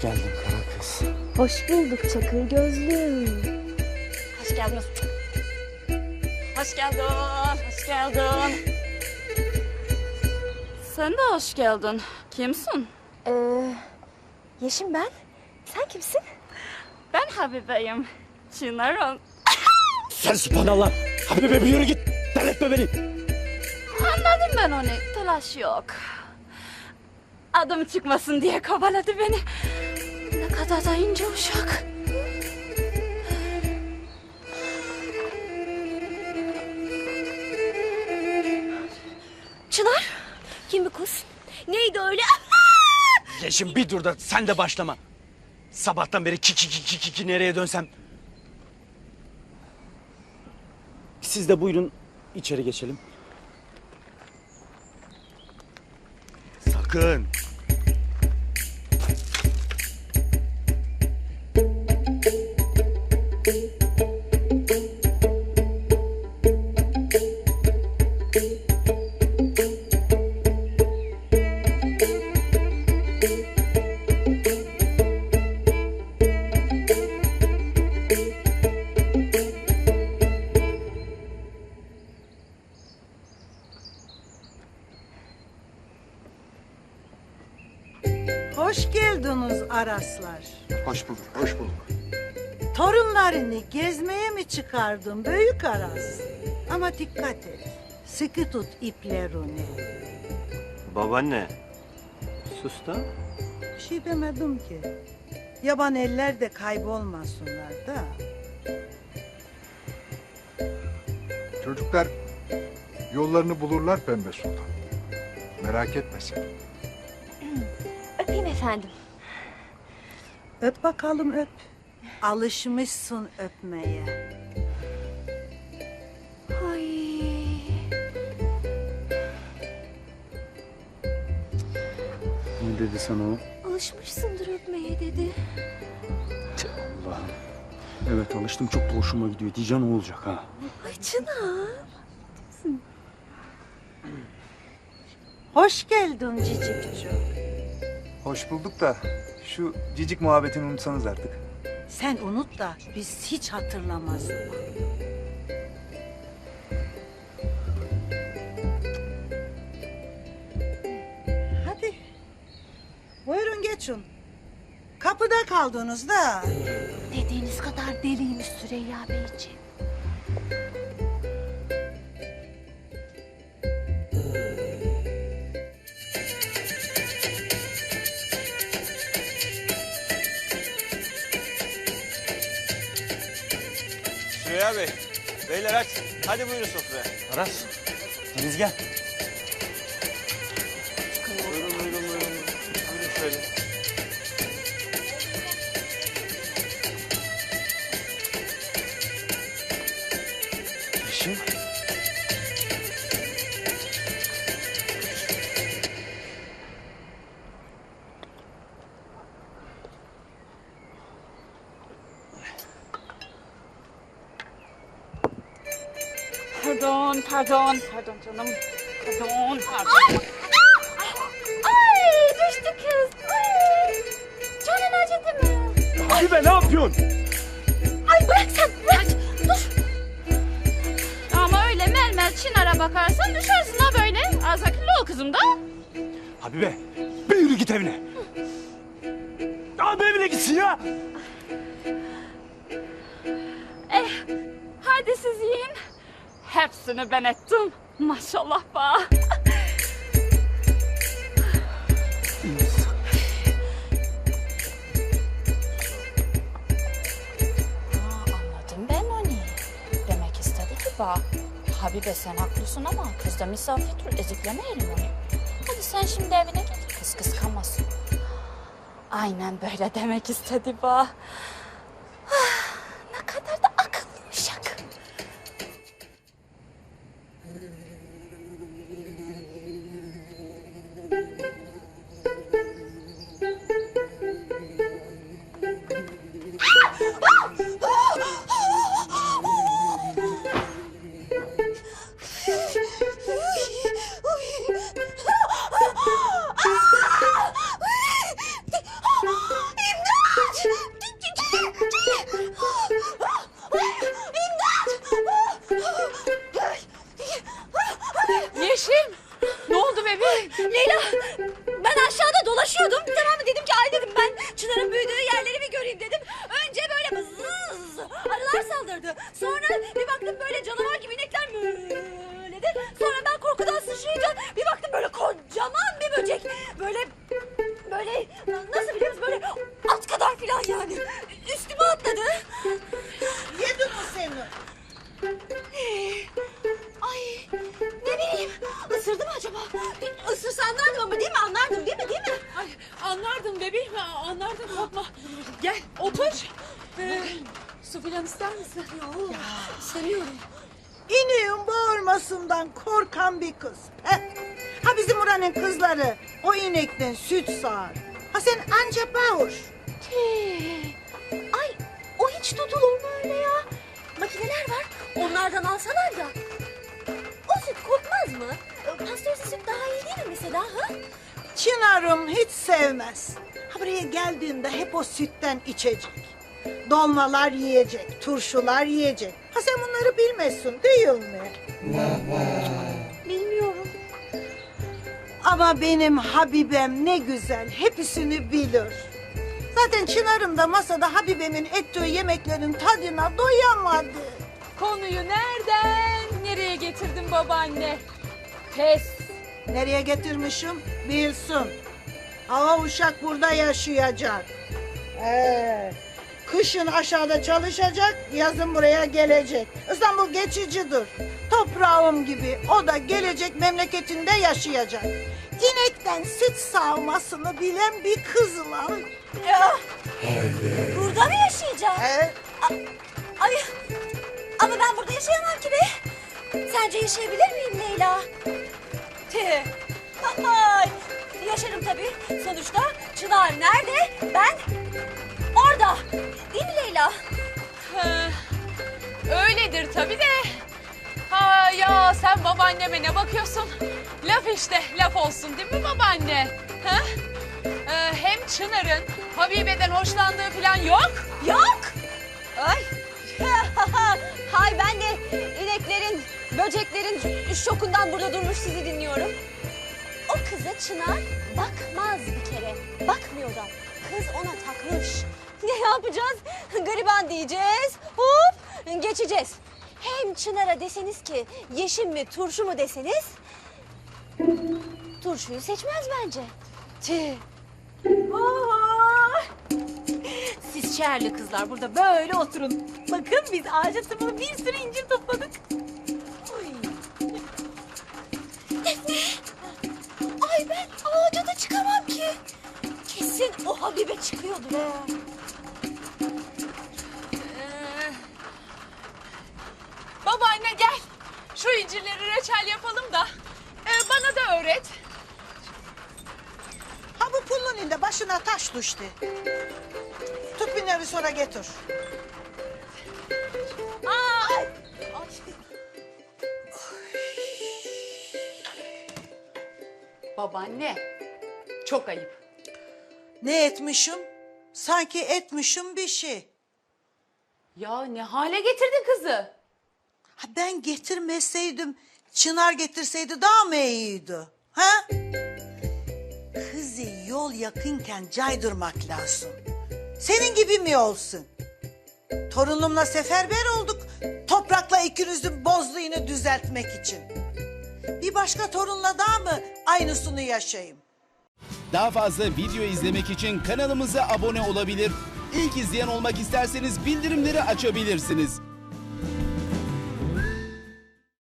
Hoş geldin kara kız. Hoş bulduk çakır gözlüm. Hoş geldiniz. Hoş geldin, hoş geldin. Sen de hoş geldin. Kimsin? Ee, Yeşim ben. Sen kimsin? Ben Habibe'yim. Çınar'ım. Sen subhanallah. Habibe bir yürü git. Delirtme beni. Anladım ben onu. Telaş yok. Adım çıkmasın diye kovaladı beni. Da ince uşak. Çınar. Kim bu kız? Neydi öyle? Yeşim bir dur da sen de başlama. Sabahtan beri ki ki ki ki ki, ki nereye dönsem. Siz de buyurun içeri geçelim. Sakın. Hoş geldiniz Araslar. Hoş bulduk, hoş bulduk. Torunlarını gezmeye mi çıkardın büyük Aras? Ama dikkat et. Sıkı tut iplerini. Babaanne. Sus da. Bir şey demedim ki. Yaban eller de kaybolmasınlar da. Çocuklar yollarını bulurlar Pembe Sultan. Merak etme sen. Öpeyim efendim. Öp bakalım öp. Alışmışsın öpmeye. Ay. Ne dedi sana o? Alışmışsındır öpmeye dedi. Tüh, Allah'ım. Evet alıştım çok da hoşuma gidiyor. Diyeceğim ne olacak ha? Ay Çınar. Hoş geldin cicikçu. Hoş bulduk da şu cicik muhabbetini unutsanız artık. Sen unut da biz hiç hatırlamazdık. Hadi. Buyurun geçin. Kapıda kaldınız da. Dediğiniz kadar deliymiş Süreyya Beyciğim. Süreyya Bey. Beyler aç. Hadi buyurun sofraya. Aras. Deniz gel. Pardon, pardon, pardon canım. Pardon, pardon. Ay düştü kız. Ay. Canın acıdı mı? Habibe ne yapıyorsun? Ay bırak sen bırak. Dur. Ama öyle melmel Çınar'a bakarsan düşersin ha böyle. Az akıllı ol kızım da. Habibe bir yürü git evine. Abi evine gitsin ya. Eh, hadi siz yiyin. Hepsini ben ettim. Maşallah ba. Anladım ben onu. Demek istedi ki. Habibe sen haklısın ama kız da misafirdir eziklemeyelim onu. Hadi sen şimdi evine git kız kıskanmasın. Aynen böyle demek istedi ba. Sıçrayınca bir baktım böyle kocaman bir böcek. Böyle böyle nasıl biliyoruz böyle at kadar falan yani. Üstüme atladı. Yedi mi seni? Ay ne bileyim ısırdı mı acaba? Isırsa anlardım ama değil mi anlardım değil mi değil mi? Ay anlardım bebeğim anlardım korkma. Gel otur. Ee, su filan ister misin? Yok istemiyorum. İneğin bağırmasından korkan bir kız. Heh. Ha bizim oranın kızları o inekten süt sağar. Ha sen anca bağır. Tee. Ay o hiç tutulur mu öyle ya? Makineler var onlardan alsalar ya. O süt kokmaz mı? Pastörize süt daha iyi değil mi mesela ha? Çınarım hiç sevmez. Ha buraya geldiğinde hep o sütten içecek. Dolmalar yiyecek, turşular yiyecek. Ha sen bunları bilmezsin değil mi? Bilmiyorum. Ama benim Habibem ne güzel, hepsini bilir. Zaten Çınarım da masada Habibemin ettiği yemeklerin tadına doyamadı. Konuyu nereden nereye getirdin babaanne? Pes. Nereye getirmişim? Bilsin. Hava uşak burada yaşayacak. Ee, kışın aşağıda çalışacak, yazın buraya gelecek. İstanbul geçicidir. Toprağım gibi o da gelecek memleketinde yaşayacak. İnekten süt sağmasını bilen bir kız lan. Ya. Burada mı yaşayacağım? Ee, Ay ama ben burada yaşayamam ki be. Sence yaşayabilir miyim Leyla? Tüh. Ay, yaşarım tabii. Sonuçta Çınar nerede? Ben öyledir tabii de. Ha ya sen babaanneme ne bakıyorsun? Laf işte laf olsun değil mi babaanne? Ha? Ee, hem Çınar'ın Habibe'den hoşlandığı falan yok. Yok. Ay. Hay ben de ineklerin, böceklerin şokundan burada durmuş sizi dinliyorum. O kıza Çınar bakmaz bir kere. Bakmıyor da. Kız ona takmış. Ne yapacağız? Gariban diyeceğiz. Hop geçeceğiz. Hem Çınar'a deseniz ki yeşil mi turşu mu deseniz... Turşuyu seçmez bence. Tüh. Siz şehirli kızlar burada böyle oturun. Bakın biz ağaca tırmanıp bir sürü incir topladık. Ay. Ben ağaca da çıkamam ki. Kesin o Habibe çıkıyordur ha. Babaanne gel. Şu incirleri reçel yapalım da. ee, bana da öğret. ha bu pullunun de başına taş düştü. Tut bir sonra getir. Ay. Babaanne çok ayıp. Ne etmişim? Sanki etmişim bir şey. Ya ne hale getirdin kızı? Ha ben getirmeseydim, Çınar getirseydi daha mı iyiydi? Ha? Kızı yol yakınken caydırmak lazım. Senin gibi mi olsun? Torunumla seferber olduk. Toprakla ikinizin bozduğunu düzeltmek için. Bir başka torunla daha mı aynısını yaşayayım? Daha fazla video izlemek için kanalımıza abone olabilir. İlk izleyen olmak isterseniz bildirimleri açabilirsiniz.